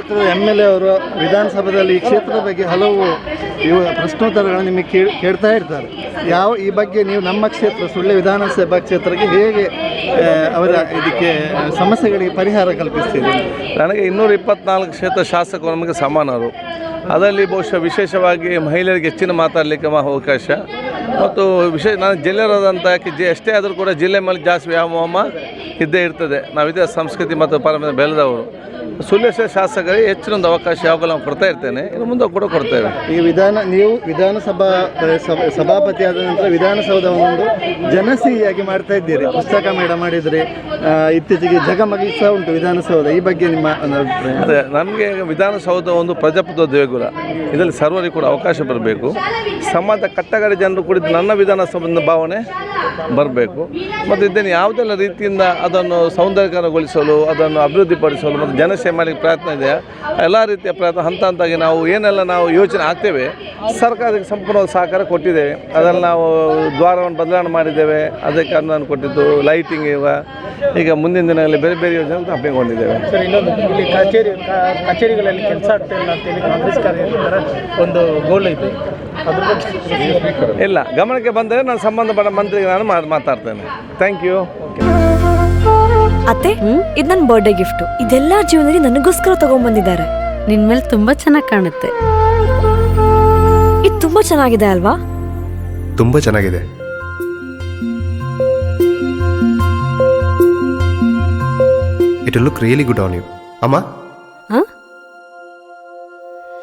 ಕ್ಷೇತ್ರದ M L A ಅವರು ವಿಧಾನಸಭೆಯಲ್ಲಿ ಈ ಕ್ಷೇತ್ರದ ಬಗ್ಗೆ ಹಲವು ಇವು ಪ್ರಶ್ನೋತ್ತರಗಳನ್ನು ನಿಮಗೆ ಕೇಳ್ ಕೇಳ್ತಾ ಇರ್ತಾರೆ. ಯಾವ ಈ ಬಗ್ಗೆ ನೀವು ನಮ್ಮ ಕ್ಷೇತ್ರ ಸುಳ್ಳೆ ವಿಧಾನಸಭಾ ಕ್ಷೇತ್ರಕ್ಕೆ ಹೇಗೆ ಅವರ ಇದಕ್ಕೆ ಸಮಸ್ಯೆಗಳಿಗೆ ಪರಿಹಾರ ಕಲ್ಪಿಸ್ತೀರಿ? ನನಗೆ ಇನ್ನೂರ ಇಪ್ಪತ್ನಾಲ್ಕು ಕ್ಷೇತ್ರ ಶಾಸಕರು ನಮಗೆ ಸಮಾನರು. ಅದರಲ್ಲಿ ಬಹುಶಃ ವಿಶೇಷವಾಗಿ ಮಹಿಳೆಯರಿಗೆ ಹೆಚ್ಚಿನ ಮಾತಾಡಲಿಕ್ಕೆ ಅವಕಾಶ. ಮತ್ತು ವಿಶೇಷ ನಾನು ಜಿಲ್ಲೆಯರಾದಂಥ ಜಿ ಎಷ್ಟೇ ಆದರೂ ಕೂಡ ಜಿಲ್ಲೆ ಮೇಲೆ ಜಾಸ್ತಿ ವ್ಯಾಮೋಹ ಇದ್ದೇ ಇರ್ತದೆ. ನಾವು ಇದೇ ಸಂಸ್ಕೃತಿ ಮತ್ತು ಪರಂಪರೆ ಬೆಳೆದವರು. ಸುಳ್ಯ ಶಾಸಕರಿಗೆ ಹೆಚ್ಚಿನ ಒಂದು ಅವಕಾಶ ಯಾವಾಗಲೂ ನಾವು ಕೊಡ್ತಾ ಇರ್ತೇನೆ. ಇನ್ನು ಮುಂದೆ ಕೂಡ ಕೊಡ್ತೇವೆ. ಈ ವಿಧಾನ ನೀವು ವಿಧಾನಸಭಾ ಸಭಾಪತಿ ಆದ ನಂತರ ವಿಧಾನಸೌಧವನ್ನೊಂದು ಜನಸಿಹಿಯಾಗಿ ಮಾಡ್ತಾ ಇದ್ದೀರಿ. ಪುಸ್ತಕ ಮೇಡ ಮಾಡಿದರೆ ಇತ್ತೀಚೆಗೆ ಜಗಮಗಿ ಸಹ ಉಂಟು ವಿಧಾನಸೌಧ. ಈ ಬಗ್ಗೆ ನಿಮ್ಮ ಒಂದು ಅಭಿಪ್ರಾಯ? ಅದೇ ನಮಗೆ ವಿಧಾನಸೌಧ ಒಂದು ಪ್ರಜಾಪ್ರಭುತ್ವ ಇದರಲ್ಲಿ ಸರ್ವರಿಗೆ ಕೂಡ ಅವಕಾಶ ಬರಬೇಕು. ಸಮಾಜ ಕಟ್ಟಗಡೆ ಜನರು ಕೂಡ ನನ್ನ ನನ್ನ ವಿಧಾನಸಭೆ ಭಾವನೆ ಬರಬೇಕು. ಮತ್ತು ಇದನ್ನು ಯಾವುದೆಲ್ಲ ರೀತಿಯಿಂದ ಅದನ್ನು ಸೌಂದರ್ಯಕರಗೊಳಿಸಲು, ಅದನ್ನು ಅಭಿವೃದ್ಧಿಪಡಿಸಲು ಮತ್ತು ಜನಸೇವೆ ಮಾಡಲಿಕ್ಕೆ ಪ್ರಯತ್ನ ಇದೆ ಎಲ್ಲ ರೀತಿಯ ಪ್ರಯತ್ನ ಹಂತ ಹಂತಾಗಿ ನಾವು ಏನೆಲ್ಲ ನಾವು ಯೋಚನೆ ಆಗ್ತೇವೆ, ಸರ್ಕಾರಕ್ಕೆ ಸಂಪೂರ್ಣ ಸಹಕಾರ ಕೊಟ್ಟಿದ್ದೇವೆ. ಅದರಲ್ಲಿ ನಾವು ದ್ವಾರವನ್ನು ಬದಲಾವಣೆ ಮಾಡಿದ್ದೇವೆ. ಅದಕ್ಕೆ ಅನುದಾನ ಕೊಟ್ಟಿದ್ದು ಲೈಟಿಂಗ್ ಇವ. ಈಗ ಮುಂದಿನ ದಿನಗಳಲ್ಲಿ ಬೇರೆ ಬೇರೆ ಯೋಜನೆ ಹಮ್ಮಿಕೊಂಡಿದ್ದೇವೆ. ಸರ್, ಇನ್ನೊಂದು ಇಲ್ಲಿ ಕಚೇರಿ ಕಚೇರಿಗಳಲ್ಲಿ ಕೆಲಸ ಆಗ್ತಾ ಇಲ್ಲ ಅಂತೇಳಿ ಕಾಂಗ್ರೆಸ್ ಒಂದು ಗೋಲ್ ಇದೆ. ಅದ್ರ ಬಗ್ಗೆ ಇಲ್ಲ ಗಮನಕ್ಕೆ ಬಂದರೆ ನಾನು ಸಂಬಂಧಪಟ್ಟ ಮಂತ್ರಿಗೆ ನಾನು ಮಾ- ಮಾತಾಡ್ತೇನೆ. ಥ್ಯಾಂಕ್ ಯು ಅತ್ತೆ ಇದು ನನ್ನ ಬರ್ಡೇ ಗಿಫ್ಟು ಇದೆಲ್ಲ ಜೀವನದಲ್ಲಿ ನನಗೋಸ್ಕರ ತಗೊಂಡ್ಬಂದಿದ್ದಾರೆ ನಿನ್ ಮೇಲೆ ತುಂಬಾ ಚೆನ್ನಾಗಿ ಕಾಣುತ್ತೆ. ಇದು ತುಂಬಾ ಚೆನ್ನಾಗಿದೆ ಅಲ್ವಾ? ತುಂಬ ಚೆನ್ನಾಗಿದೆ. It look really good on you ಅಮ್ಮ?